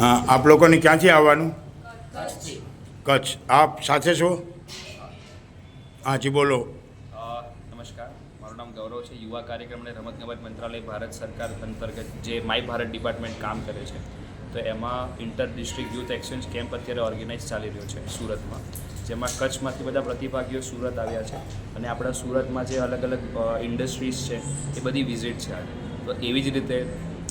હા આપ લોકોને ક્યાંથી આવવાનું? કચ્છ. આપ સાથે છો? હાજી બોલો. નમસ્કાર. મારું નામ ગૌરવ છે. યુવા કાર્યક્રમ અને રમતગમત મંત્રાલય ભારત સરકાર અંતર્ગત જે માય ભારત ડિપાર્ટમેન્ટ કામ કરે છે તો એમાં inter district youth exchange camp અત્યારે ઓર્ગેનાઇઝ ચાલી રહ્યો છે સુરતમાં. જેમાં કચ્છમાંથી બધા પ્રતિભાગીઓ સુરત આવ્યા છે અને આપણા સુરતમાં જે અલગ અલગ ઇન્ડસ્ટ્રીઝ છે એ બધી વિઝિટ છે આજે. તો એવી જ રીતે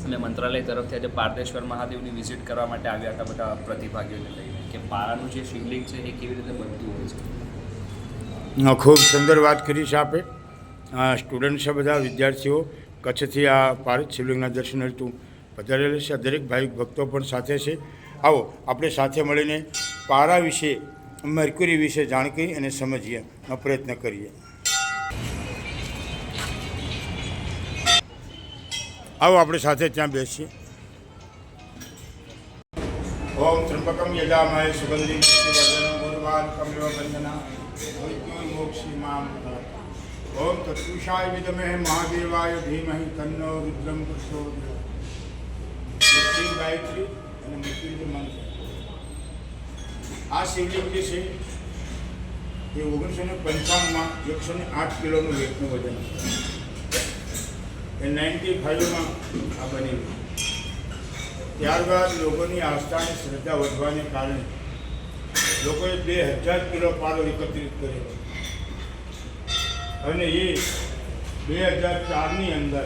અમે મંત્રાલય તરફથી આજે પારદેશ્વર મહાદેવની વિઝિટ કરવા માટે આવ્યા હતા બધા પ્રતિભાગીઓને લઈને. કે પારાનું જે શિવલિંગ છે એ કેવી રીતે બનતું હોય છે? ખૂબ સુંદર વાત કરી છે આપે. સ્ટુડન્ટ છે બધા, વિદ્યાર્થીઓ, કચ્છથી આ પારદ શિવલિંગના દર્શન હેતુ પધારેલા છે. દરેક ભાઈ ભક્તો પણ સાથે છે. આવો, આપણે સાથે મળીને પારા વિશે મર્ક્યુરી વિશે જાણકારી અને સમજીએ, પ્રયત્ન કરીએ. આવો આપણે સાથે ત્યાં બેસીએ ઓમ ત્રંબકમ યજામહે સુગંધિ. ઓમ તત્પુષાય વિદમે મહાદેવાય ધીમહિ તન્નો રુદ્રમ. મૃત્યુ ગાયત્રી અને મૃત્યુંજય મંત્ર આ શિવલિંગ જે છે, એ ઓગણીસો ને પંચાવનમાં એકસો ને આઠ કિલોનું વેટનું વજન હતું એ નાઇન્ટી ફાઇવમાં આ બની ત્યારબાદ લોકોની આસ્થા અને શ્રદ્ધા વધવાને કારણે લોકોએ બે હજાર કિલો પાડો એકત્રિત કર્યો. અને એ બે હજાર ચારની અંદર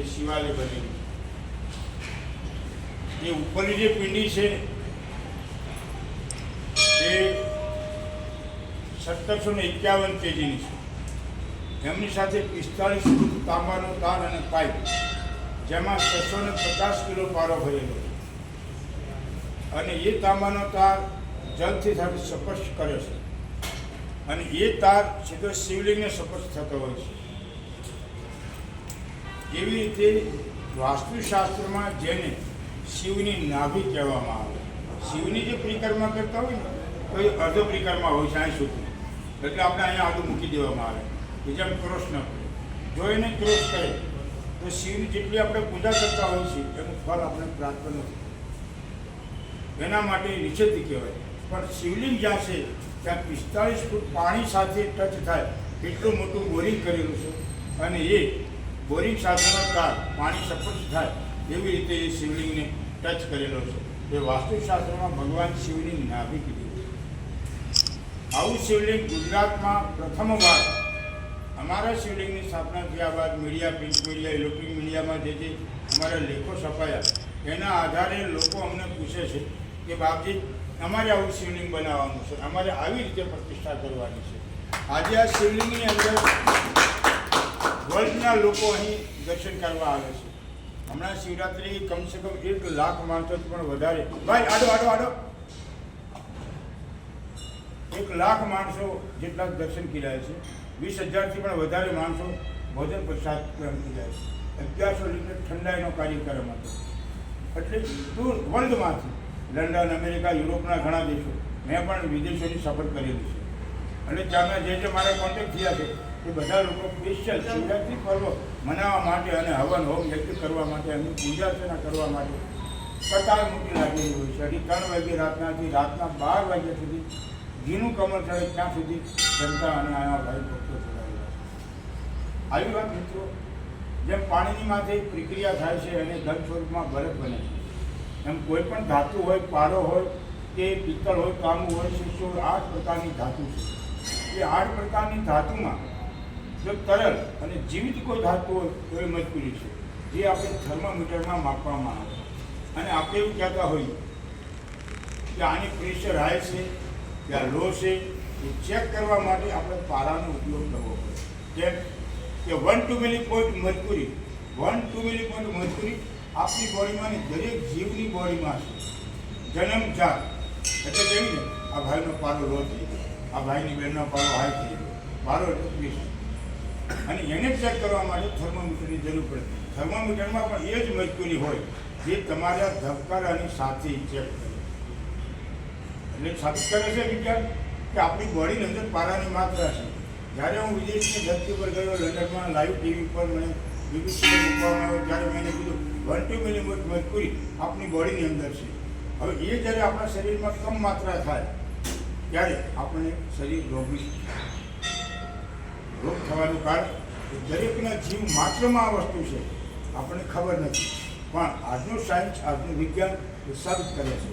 એ શિવાલય બનેલું એ ઉપરની જે પિંડી છે, એ સત્તરસો ને એકાવન કેજીની છે. એમની સાથે પિસ્તાળીસ તાંબાનો તાર અને પાઇપ, જેમાં છસો ને પચાસ કિલો પારો ભરેલો. અને એ તાંબાનો તાર જલથી સાથે સ્પર્શ કરે છે. અને એ તાર સીધો શિવલિંગને સ્પર્શ થતો હોય છે. એવી રીતે વાસ્તુશાસ્ત્રમાં જેને શિવની નાભી કહેવામાં આવે શિવની જે પરિક્રમા કરતા હોય ને, તો એ અર્ધ પરિક્રમા હોય છે અહીં સુધી એટલે આપણે અહીંયા આડું મૂકી દેવામાં આવે. જેમ ક્રોસ ન કરે. જો એને ક્રોસ કરે. તો શિવની જેટલી આપણે પૂજા કરતા હોઈએ છીએ એનું ફળ આપણે પ્રાપ્ત નથી એના માટે નિષેધી કહેવાય. પણ શિવલિંગ જ્યાં છે, ત્યાં પિસ્તાળીસ ફૂટ પાણી સાથે ટચ થાય. એટલું મોટું બોરિંગ કરેલું છે. અને એ બોરિંગ સાથેનો તાર પાણી સપોર્ટ થાય એવી રીતે એ શિવલિંગને ટચ કરેલો છે. એ વાસ્તુશાસ્ત્રમાં ભગવાન શિવની નાભી કીધી. આવું શિવલિંગ ગુજરાતમાં પ્રથમવાર અમારા શિવલિંગની સ્થાપના થયા બાદ મીડિયા, પ્રિન્ટ મીડિયા ઇલેક્ટ્રિક મીડિયામાં જે જે અમારા લેખો છપાયા, એના આધારે લોકો અમને પૂછે છે કે બાપજી, અમારે આવું શિવલિંગ બનાવવાનું છે, અમારે આવી રીતે પ્રતિષ્ઠા કરવાની છે. આજે આ શિવલિંગની અંદર વર્લ્ડના લોકો અહીં દર્શન કરવા આવે છે. હમણાં શિવરાત્રિ કમસે કમ એક લાખ માણસોથી પણ વધારે. ભાઈ, આડો આડો આડો. એક લાખ માણસો જેટલા દર્શન કર્યા છે. વીસ હજારથી પણ વધારે માણસો ભોજન પ્રસાદ ગ્રહણ જાય અગિયારસો લીટર ઠંડાઈનો કાર્યક્રમ હતો. એટલે દૂર વર્લ્ડમાંથી, લંડન, અમેરિકા, યુરોપના ઘણા દેશો, મેં પણ વિદેશોની સફર કરેલી છે. અને ત્યાંના જે જે મારા કોન્ટેક્ટ થયા છે, એ બધા લોકો સ્પેશિયલ શિવરાત્રિ પર્વ મનાવવા માટે અને હવન હોમ યજ્ઞ કરવા માટે એમની પૂજા અર્ચના કરવા માટે કતાર મૂકી લાગેલી હોય છે. અઢી ત્રણ વાગે રાતનાથી રાતના બાર વાગ્યા સુધી ઘીનું કમળ ચડે ત્યાં સુધી જનતા અને આના ભાઈ ભક્તો જોડાયેલા છે. આવી વાત મિત્રો, જેમ પાણીની માથે પ્રક્રિયા થાય છે અને ધન સ્વરૂપમાં બરફ બને છે. એમ કોઈ પણ ધાતુ હોય પારો હોય, કે પિત્તળ હોય, કામું હોય શીશો હોય, આઠ પ્રકારની ધાતુ છે. એ આઠ પ્રકારની ધાતુમાં જો તરલ અને જીવિત કોઈ ધાતુ હોય, તો એ મજબૂરી છે. જે આપણે થર્મોમીટરમાં માપવામાં આવે અને આપણે એવું કહેતા હોઈએ કે આની પ્રેશર હાઈ છે યા લો છે, એ ચેક કરવા માટે આપણે પારાનો ઉપયોગ કરવો પડે. જેમ કે વન ટુ મિલી પોઈન્ટ મજબૂરી વન ટુ મિલી પોઈન્ટ મજબૂરી આપણી બોડીમાં દરેક જીવની બોડીમાં છે જન્મ, જાત. એટલે કેવી આ ભાઈનો પારો લો થઈ ગયો. આ ભાઈની બહેનનો પારો હાઈ થઈ ગયો. પારો એટલે અને એને ચેક કરવા માટે થર્મોમીટરની જરૂર પડે. થર્મોમીટરમાં પણ એ જ મજકૂરી હોય જે તમારા ધબકારાની સાથે ચેક કરે. એટલે સાબિત કરે છે વિજ્ઞાન કે આપણી બોડીની અંદર પારાની માત્રા છે. જ્યારે હું વિદેશની ધરતી પર ગયો લંડનમાં લાઈવ ટીવી પર મને બીબીસી મૂકવામાં આવ્યો, ત્યારે મેં કીધું વન ટુ મિલીમીટર મજબૂરી આપણી બોડીની અંદર છે. હવે એ જ્યારે આપણા શરીરમાં કમ માત્રા થાય, ત્યારે આપણને શરીર રોગી રોગ થવાનું કારણ દરેકના જીવ માત્રમાં આ વસ્તુ છે. આપણને ખબર નથી. પણ આજનું સાયન્સ આજનું વિજ્ઞાન એ સાબિત કરે છે.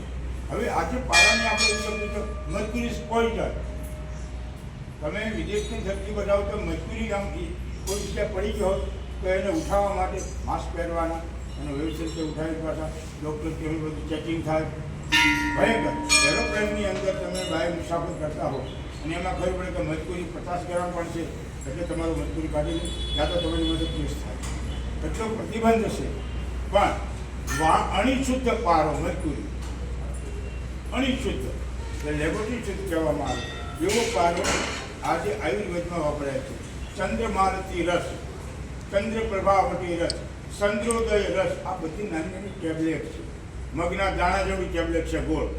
હવે આજે પારાને આપણે એવું તો મજબૂરી જાય તમે વિદેશની ધરતી બનાવો તો મજબૂરી આમ કોઈ રીતે પડી ગયો તો એને ઉઠાવવા માટે માસ્ક પહેરવાના અને વ્યવસ્થિત ઉઠાવી પાછા ડૉક્ટર કેવી બધું ચેકિંગ થાય. ભયંકર. એરોપ્લેનની અંદર તમે બાય મુસાફર કરતા હો અને એમાં ખબર પડે કે મજબૂરી પચાસ ગ્રામ પણ છે, એટલે તમારું મજબૂરી કાઢી યા તો તમારી મદદ કેસ થાય. એટલો પ્રતિબંધ છે પણ અણિશુદ્ધ પારો મજબૂરી અણિશુદ્ધ એટલે લેબોરેટરી શુદ્ધ કહેવામાં આવે. એવો પારો આજે આયુર્વેદમાં વપરાય છે. ચંદ્રમાલતી રસ ચંદ્ર પ્રભાવતી રસ ચંદ્રોદય રસ, આ બધી નાની નાની ટેબ્લેટ છે. મગના દાણા જેવી ટેબ્લેટ છે, ગોળ.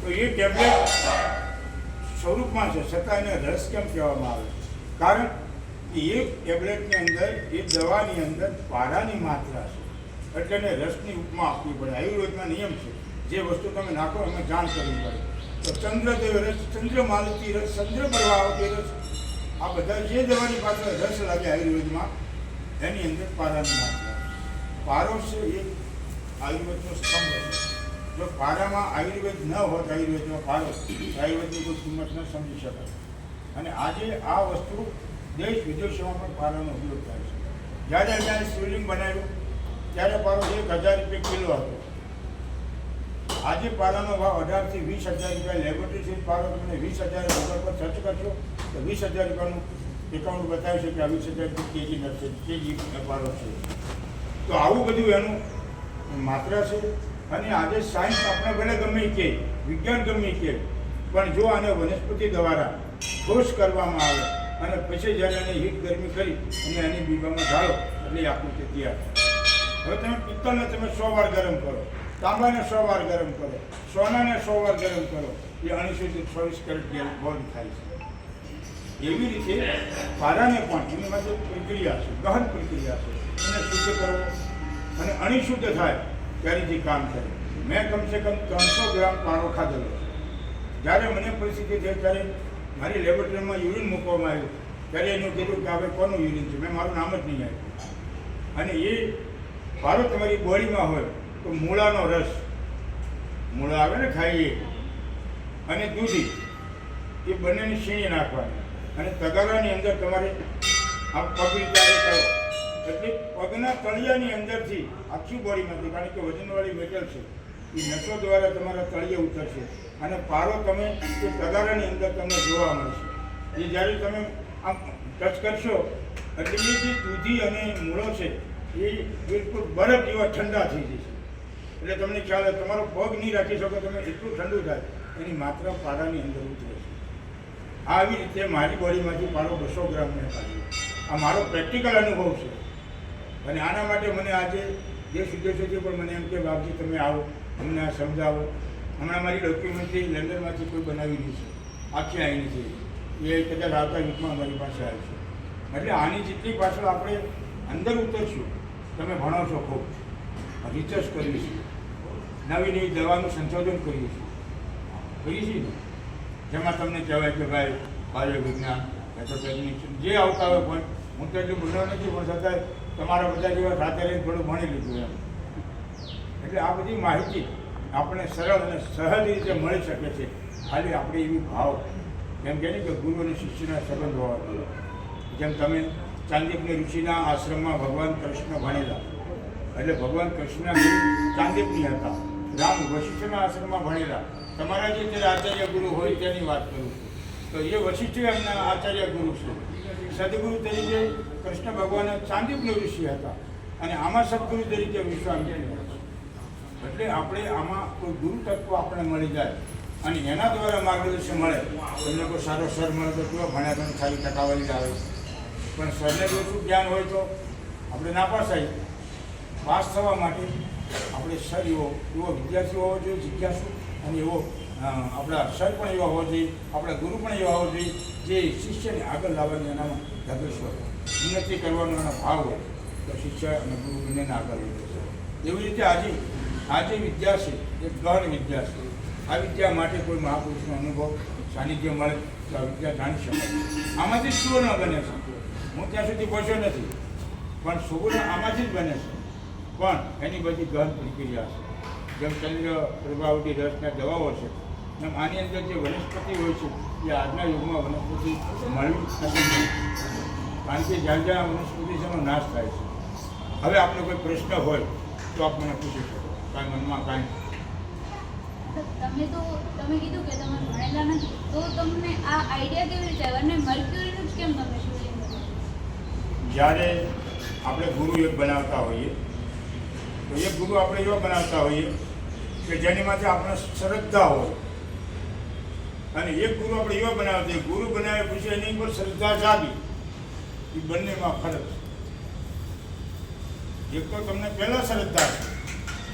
તો એ ટેબ્લેટ સ્વરૂપમાં છે, છતાં એને રસ કેમ કહેવામાં આવે? કારણ એ ટેબ્લેટની અંદર, એ દવાની અંદર પારાની માત્રા છે. એટલે એને રસની ઉપમા આપવી પડે. આયુર્વેદના નિયમ છે. જે વસ્તુ તમે નાખો એમાં જાણ કરવી પડે. તો ચંદ્રદેવ રસ ચંદ્રમાલતી રસ ચંદ્ર પ્રભાવતી રસ, આ બધા જે દવાની પાછળ રસ લાગે આયુર્વેદમાં, એની અંદર પારાની પારો છે એ આયુર્વેદનો સ્તંભ છે. જો પારામાં આયુર્વેદ ન હોત, આયુર્વેદમાં પારો આયુર્વેદની કોઈ કિંમત ન સમજી શકાય. અને આજે આ વસ્તુ દેશ વિદેશોમાં પણ પારાનો ઉપયોગ થાય છે. જ્યારે જ્યારે શિવલિંગ બનાવ્યું ત્યારે પારો એક હજાર રૂપિયા કિલો હતો આજે પારાનો ભાવ અઢારથી વીસ હજાર રૂપિયા લેબોરેટરી પારો તમને વીસ હજાર રૂપિયા પર ખર્ચ કરશો, તો વીસ હજાર રૂપિયાનું એકાઉન્ટ બતાવે છે કે આ વીસ હજાર કેજી નથી કેજી પારો છે. તો આવું બધું એનું માત્ર છે. અને આજે સાયન્સ આપણે ભલે ગમે કે, વિજ્ઞાન ગમે કે, પણ જો આને વનસ્પતિ દ્વારા ખુશ કરવામાં આવે અને પછી જ્યારે એને હીટ ગરમી કરી અને એની બીબામાં ઢાળો એટલે આકૃતિ તૈયાર હવે તમે પિત્તળને તમે સો વાર ગરમ કરો, તાંબાને સો વાર ગરમ કરો, સોનાને સો વાર ગરમ કરો, એ અણુસૂચિત ચોવીસ કેરેટ ગેસ બંધ થાય છે. એવી રીતે પારાને પણ એની માટે પ્રક્રિયા છે ગહન પ્રક્રિયા છે. એને શુદ્ધ કરવો અને અણિશુદ્ધ થાય ત્યારે જે કામ કરે. મેં કમસે કમ ત્રણસો ગ્રામ પારો ખાધેલો જ્યારે મને પરિસ્થિતિ થઈ, ત્યારે મારી લેબોરેટરીમાં યુરિન મૂકવામાં આવ્યું. ત્યારે એનું કીધું કે હવે કોનું યુરિન છે? મેં મારું નામ જ નહીં આપ્યું. અને એ પારો તમારી બોડીમાં હોય તો મૂળાનો રસ. મૂળા આવે ને ખાઈએ. અને દૂધી, એ બંનેની છીણી નાખવાની. અને તગારાની અંદર તમારે આ પગની ચારે કરો. એટલે પગના તળિયાની અંદરથી આખી બોડીમાંથી, કારણ કે વજનવાળી મેટલ છે, એ નસો દ્વારા તમારા તળિયે ઉતરશે. અને પારો તમે એ તગારાની અંદર તમને જોવા મળશે. એ જ્યારે તમે આમ ટચ કરશો, એટલે એ જે દૂધી અને મૂળો છે એ બિલકુલ બરફ જેવા ઠંડા થઈ જશે એટલે તમને ખ્યાલ આવે તમારો પગ નહીં રાખી શકો, તમે એટલું ઠંડુ થાય, એની માત્રા પારાની અંદર ઉતરે છે. આવી રીતે મારી બોડીમાંથી મારો બસો ગ્રામ મેં કાઢ્યો. આ મારો પ્રેક્ટિકલ અનુભવ છે. અને આના માટે મને આજે દેશ છે પણ મને એમ કે, બાપજી, તમે આવો, અમને આ સમજાવો. હમણાં મારી ડોક્યુમેન્ટરી લંડનમાંથી કોઈ બનાવી નહીં છે. આખી આવીને છે. એ કદાચ આવતા વીકમાં અમારી પાસે આવે છે. એટલે આની જેટલી પાછળ આપણે અંદર ઉતરશું તમે ભણો છો ખૂબ. રિસર્ચ કરીશું નવી નવી દવાનું સંશોધન કરીશું કરીશું ને? જેમાં તમને કહેવાય કે ભાઈ બાયોવિજ્ઞાન તો જે આવતા હોય પણ હું તો એટલું ભણ્યો નથી, પણ છતાંય તમારા બધા જેવા સાથે લઈને થોડું ભણી લીધું એમ. એટલે આ બધી માહિતી આપણે સરળ અને સહજ રીતે મળી શકે છે. ખાલી આપણે એવી ભાવ. કેમ કે ગુરુ અને શિષ્યના સંબંધ હોવા જોઈએ. જેમ તમે ચાંદીપની ઋષિના આશ્રમમાં ભગવાન કૃષ્ણ ભણેલા. એટલે ભગવાન કૃષ્ણ ચાંદીપની હતા. રામ વશિષ્ઠના આશ્રમમાં ભણેલા. તમારા જે આચાર્ય ગુરુ હોય તેની વાત કરું છું. તો એ વશિષ્ઠ એમના આચાર્ય ગુરુ છે. સદગુરુ તરીકે કૃષ્ણ ભગવાન ચાંદીપનો ઋષિ હતા. અને આમાં સદગુરુ તરીકે વિશ્વામિત્ર એટલે આપણે આમાં કોઈ ગુરુ તત્વ આપણે મળી જાય. અને એના દ્વારા માર્ગદર્શન મળે. તમને કોઈ સારો સર મળે તો કેવો ભણ્યા તમે સારી ટકાવારી આવે પણ સરને ઓછું ધ્યાન હોય તો આપણે ના આવી પાસ થવા માટે આપણે સર એવો એવો વિદ્યાર્થી હોવો જોઈએ, જિજ્ઞાસુ અને એવો આપણા સર પણ એવા હોવા જોઈએ, આપણા ગુરુ પણ એવા હોવા જોઈએ, જે શિષ્યને આગળ લાવવાની એનામાં ધગશ હોય. ઉન્નતિ કરવાનો એનો ભાવ હોય, તો શિષ્ય અને ગુરુ બંનેને આગળ લઈ જશે એવી રીતે આજે આજે વિદ્યા છે એ ગહન વિદ્યા છે. આ વિદ્યા માટે કોઈ મહાપુરુષનો અનુભવ, સાનિધ્ય મળે તો આ વિદ્યા જાણી શકાય. આમાંથી સુવર્ણ બને છે. હું ત્યાં સુધી પહોંચ્યો નથી. પણ સુવર્ણ આમાંથી જ બને છે. પણ એની બધી ગહન પ્રક્રિયા છે. જેમ ચંદ્ર પ્રભાવતી રસના દવાઓ છે, એમ આની અંદર જે વનસ્પતિ હોય છે, એ આજના યુગમાં વનસ્પતિ મળવી નથી. કારણ કે જ્યાં જ્યાં વનસ્પતિ છે નાશ થાય છે. હવે આપણે કોઈ પ્રશ્ન હોય, તો આપ મને પૂછી શકો. કાંઈ મનમાં, કાંઈ તમે તો, તમે કીધું કે તમે ભણેલા નથી. તો તમને આ આઈડિયા કેવી રીતે અને મર્ક્યુરીનું જ કેમ તમે? જ્યારે આપણે ગુરુ યોગ બનાવતા હોઈએ, તો એ ગુરુ આપણે એવા બનાવતા હોઈએ કે જેની માટે આપણે શ્રદ્ધા હોય. અને એક ગુરુ આપણે એવા બનાવતા ગુરુ બનાવ્યા પછી એની ઉપર શ્રદ્ધા જાગી. એ બંનેમાં ફરક એક તો તમને પહેલાં શ્રદ્ધા છે.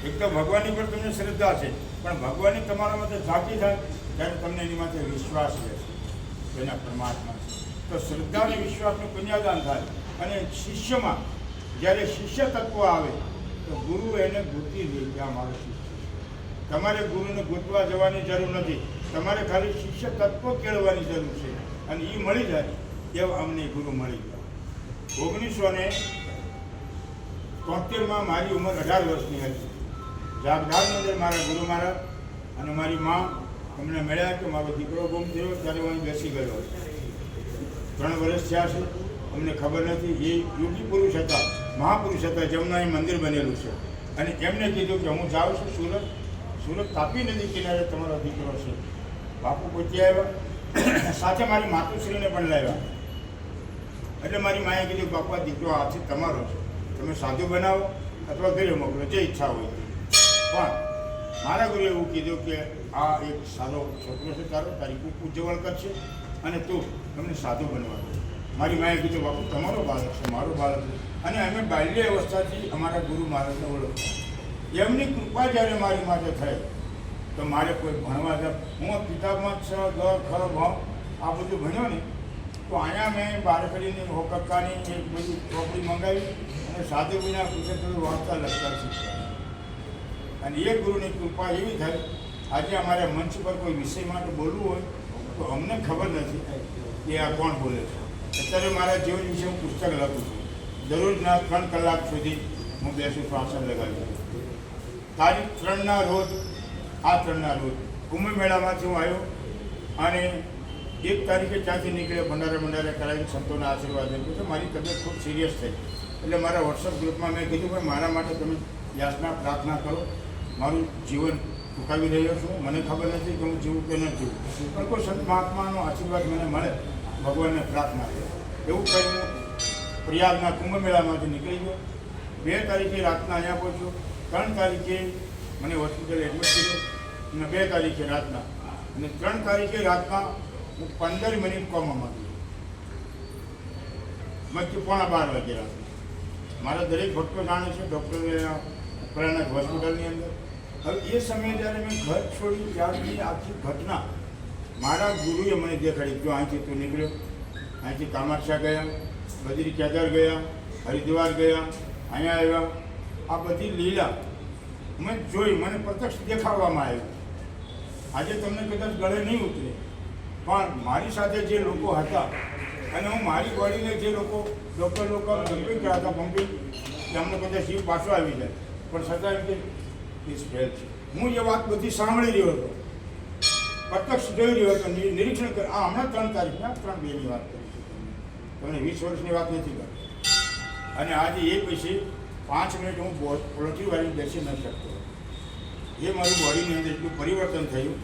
એક તો ભગવાનની પર તમને શ્રદ્ધા છે. પણ ભગવાનની તમારા માટે જાગી થાય, ત્યારે તમને એની માટે વિશ્વાસ રહેશે એના પરમાત્મા તો શ્રદ્ધા અને વિશ્વાસનું કન્યાદાન થાય. અને શિષ્યમાં જ્યારે શિષ્ય તત્વ આવે, તો ગુરુ એને ગોતી દે કે આ મારો શિષ્ય તમારે ગુરુને ગોતવા જવાની જરૂર નથી. તમારે ખાલી શિષ્ય તત્વ કેળવવાની જરૂર છે. અને એ મળી જાય, એવા અમને ગુરુ મળી ગયા ઓગણીસો ને તોતેરમાં મારી ઉંમર અઢાર વર્ષની હતી. જાગદારની અંદર મારા ગુરુ મહારાજ અને મારી મા અમને મળ્યા કે મારો દીકરો ગુમ થયો, ત્યારે હું બેસી ગયો. ત્રણ વર્ષ થયા છે. અમને ખબર નથી, એ યોગી પુરુષ હતા, મહાપુરુષ હતા, જેમના એ મંદિર બનેલું છે. અને એમને કીધું કે, હું જાઉં છું સુરત. સુરત તાપી નદી કિનારે તમારો દીકરો છે. બાપુ પહોંચી આવ્યા. સાથે મારી માતુશ્રીને પણ લાવ્યા. એટલે મારી માએ કીધું, બાપુ આ દીકરો આથી તમારો છે. તમે સાધુ બનાવો અથવા ઘરે મોકલો, જે ઈચ્છા હોય. પણ મારા ગુરુએ એવું કીધું કે, આ એક સારો છોકરો છે તારો, તારી ખૂબ ઉજ્જવળ કરશે અને તું તમને સાધુ બનવા દે. મારી માએ કીધું, બાપુ, તમારો બાળક છે, મારો બાળક છે. અને અમે બાલ્ય અવસ્થાથી અમારા ગુરુ મહારાજને ઓળખતા એમની કૃપા જ્યારે મારી માટે થઈ તો મારે કોઈ ભણવા જ હું પિતામાં છ ગ ખ ભ આ બધું ભણ્યો ને, તો અહીંયા મેં બારકડીની હોકક્કાની એક બધી ચોપડી મંગાવી અને સાધુ વિના પૂછે થોડું વાંચતા લખતા શીખ્યા. અને એ ગુરુની કૃપા એવી થાય, આજે અમારે મંચ પર કોઈ વિષય માટે બોલવું હોય, તો અમને ખબર નથી કે આ કોણ બોલે છે. અત્યારે મારા જીવન વિશે હું પુસ્તક લખું છું. દરરોજના ત્રણ કલાક સુધી હું બેસું શ્વાસન લગાવી તારીખ ત્રણના રોજ, આ ત્રણના રોજ. કુંભ મેળામાંથી હું આવ્યો અને એક તારીખે ત્યાંથી નીકળ્યો, ભંડારા ભંડારા કરાવી સંતોના આશીર્વાદ આપ્યો. તો મારી તબિયત ખૂબ સિરિયસ થઈ. એટલે મારા વોટ્સઅપ ગ્રુપમાં મેં કીધું કે મારા માટે તમે યાચના પ્રાર્થના કરો. મારું જીવન ટૂંકાવી રહ્યો છું. મને ખબર નથી કે હું જીવું કે ન જીવું. પણ કોઈ સંત મહાત્માનો આશીર્વાદ મને મળે ભગવાનને પ્રાર્થના કરો એવું કરીને પ્રયાગના કુંભ મેળામાંથી નીકળી ગયો. બે તારીખે રાતના અહીંયા પહોંચ્યો. ત્રણ તારીખે મને હોસ્પિટલ એડમિટ કર્યો અને બે તારીખે રાતના. અને ત્રણ તારીખે રાતના હું પંદર મિનિટ કોમામાં ગયો. મધ્ય પોણા બાર વાગે રાત્રે. મારા દરેક ભક્તો જાણે છે ડૉક્ટર પ્રયાણક હોસ્પિટલની અંદર. હવે એ સમયે જ્યારે મેં ઘર છોડ્યું ત્યારની આખી ઘટના મારા ગુરુએ મને દેખાડી જો અહીંથી તું નીકળ્યો. અહીંથી કામાક્ષા ગયા, બદ્રી કેદાર ગયા, હરિદ્વાર ગયા, અહીંયા આવ્યા. આ બધી લીલા મેં જોઈ, મને પ્રત્યક્ષ દેખાડવામાં આવ્યું આજે તમને કદાચ ગળે નહીં ઉતરે. પણ મારી સાથે જે લોકો હતા, અને હું મારી બોડીને જે લોકો ડૉક્ટર લોકો પમ્પિંગ કર્યા હતા પમ્પિંગ કે અમને કદાચ જીવ પાછો આવી જાય. પણ છતાં એમ કે ઇસ ફેલ છે હું એ વાત બધી સાંભળી રહ્યો હતો. પ્રત્યક્ષ જોઈ રહ્યો હતો નિરીક્ષણ કર. આ હમણાં ત્રણ તારીખના ત્રણ બેની વાત કરી તમને. વીસ વર્ષની વાત નથી કરતી અને આજે એ પછી પાંચ મિનિટ હું પોલટ્રી વાળી બેસી ન શકતો. એ મારી બોડીની અંદર એટલું પરિવર્તન થયું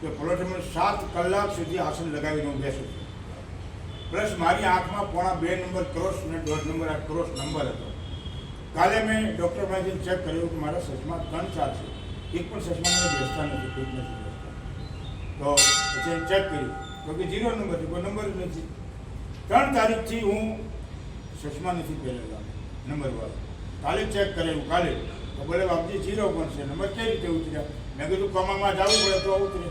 કે પોલટ્રીમાં સાત કલાક સુધી આસન લગાવીને હું બેસું પ્લસ મારી આંખમાં પોણા બે નંબર ક્રોસ અને દોઢ નંબર આ ક્રોસ નંબર હતો. કાલે મેં ડૉક્ટર પાસે ચેક કર્યું કે મારા સસમાં ત્રણ ચાર છે. એક પણ સસમાં મને બેસતા નથી ફિટ નથી તો પછી ચેક કર્યું. તો કે ઝીરો નંબર છે કોઈ નંબર જ નથી. ત્રણ તારીખથી હું સચમાં નથી પહેરેલા નંબરવાળા કાલે ચેક કરેલું કાલે. તો બોલે બાપજી ઝીરો પણ છે નંબર કઈ રીતે ઉતર્યા? મેં કીધું કમામાં જવું પડે તો ઉતરે.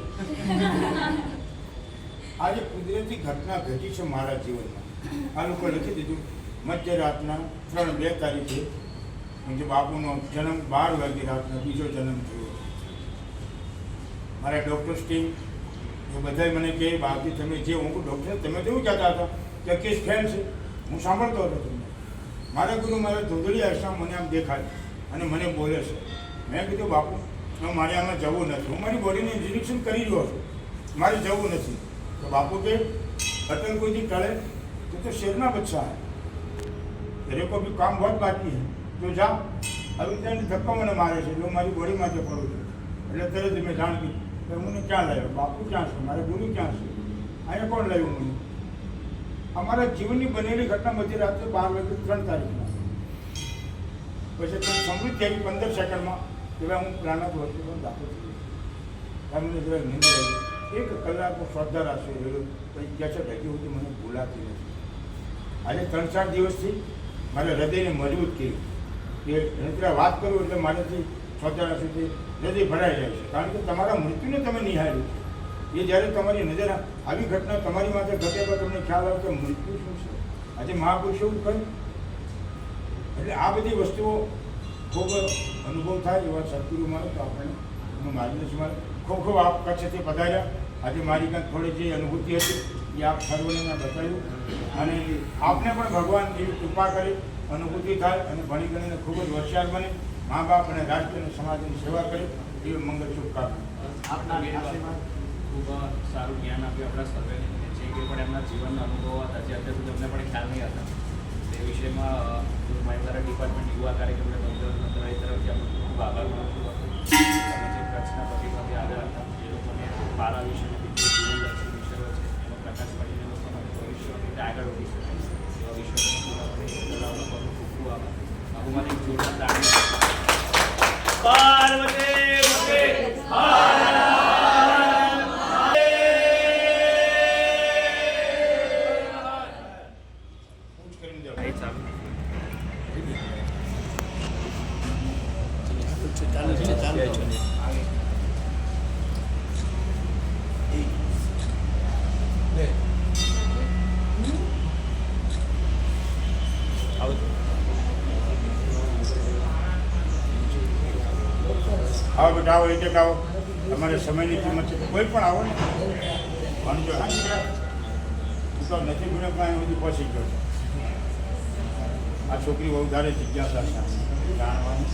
આજે કુદરતી ઘટના ઘટી છે મારા જીવનમાં. આ લોકો લખી દીધું મધ્યરાતના ત્રણ બે તારીખે પૂજ્ય બાપુનો જન્મ બાર વાગે રાતના બીજો જન્મ થયો. મારા ડૉક્ટર્સ ટીમ તો બધાય મને કહે, બાકી તમે જે હું ડૉક્ટર તમે તો એવું કહેતા હતા કે કેસ ફેમ છે. હું સાંભળતો હતો તમને. મારા ગુરુ મારા ધોધડી આશ્રમ મને આમ દેખાય અને મને બોલે છે. મેં કીધું, બાપુ, હું મારે આમાં જવું નથી. હું મારી બોડીને નિરીક્ષણ કરી રહ્યો છું. મારે જવું નથી. તો બાપુ કે અટલ કોઈથી ટળે તો તો શેરના બચ્ચા દરેક કોઈ કામ બહુ બાકી છે તો જા. આવી ત્યાં ધક્કો મને મારે છે. એટલે હું મારી બોડીમાં જ પડું છું. એટલે તરત મેં જાણ કીધું. કે મને ક્યાં લાવ્યો બાપુ ક્યાં છે? મારે ગુરુ ક્યાં છે? અહીંયા કોણ લાવ્યું મને? અમારા જીવનની બનેલી ઘટના મધ્ય રાત્રે બાર વાગે ત્રણ તારીખમાં. પછી તમે સમૃદ્ધ થઈ પંદર સેકન્ડમાં. ભાઈ હું પ્લાનટ હોસ્પિટલમાં દાખલ થઈ ગયો. મને જરા એક કલાકનો શ્રદ્ધા રાખશે રહેલું. પછી ક્યાં છે ભેગી સુધી મને ભૂલાતી નથી. આજે ત્રણ ચાર દિવસથી મારે હૃદયને મજબૂત કર્યું. કે મિત્ર વાત કરું એટલે મારાથી શ્રદ્ધા રાખશે હૃદય ભરાઈ જાય છે. કારણ કે તમારા મૃત્યુને તમે નિહાળ્યું છે. એ જ્યારે તમારી નજર આવી ઘટના તમારી માથે ઘટે તો તમને ખ્યાલ આવે કે મૃત્યુ શું છે? આજે મહાપુરુષો એવું કહ્યું એટલે આ બધી વસ્તુઓ ખૂબ અનુભવ થાય એવા સદગુરુ મળે તો આપણને એનું માર્ગદર્શન મળે. ખૂબ ખૂબ આપ કચ્છથી પધાર્યા. આજે મારી કાંઈક થોડી જે અનુભૂતિ હતી, એ આપ સર્વને મેં બતાવ્યું. અને આપને પણ ભગવાન એવી કૃપા કરી, અનુભૂતિ થાય અને ભણી ગણીને ખૂબ જ હોશિયાર બને. મા બાપ અને રાષ્ટ્ર સમાજની સેવા કરી એવી મંગલ શુભકામના આપના ખૂબ સારું જ્ઞાન આપ્યું આપણા સર્વેને જે કે પણ એમના જીવનના અનુભવો હતા જે અત્યાર સુધી અમને પણ ખ્યાલ નહીં હતા તે વિષયમાં માહિતી ડિપાર્ટમેન્ટ યુવા કાર્યક્રમને મંત્રાલય તરફથી આપણે ખૂબ આભાર માનું છું જે કચ્છના પ્રતિભાવી આવ્યા હતા એ લોકોને પારા વિશે અને બીજા જીવનલક્ષી વિષયો છે એનો પ્રકાશ પાડીને લોકોને ભવિષ્ય આગળ વધી શકે એવા ચલાવવાનો ખૂબ ખૂબ આભાર આવું મને જોરદાર 네. 음? 아우. આવો બેટા આવો એટલે એક આવો. તમારે સમયની કિંમત છે. કોઈ પણ આવો ને. ભણજો હા હું તો નથી ભણ્યો પણ બધું પછી પહોંચી ગયો આ છોકરી બહુ ધારે જિજ્ઞાસા છે જાણવાની.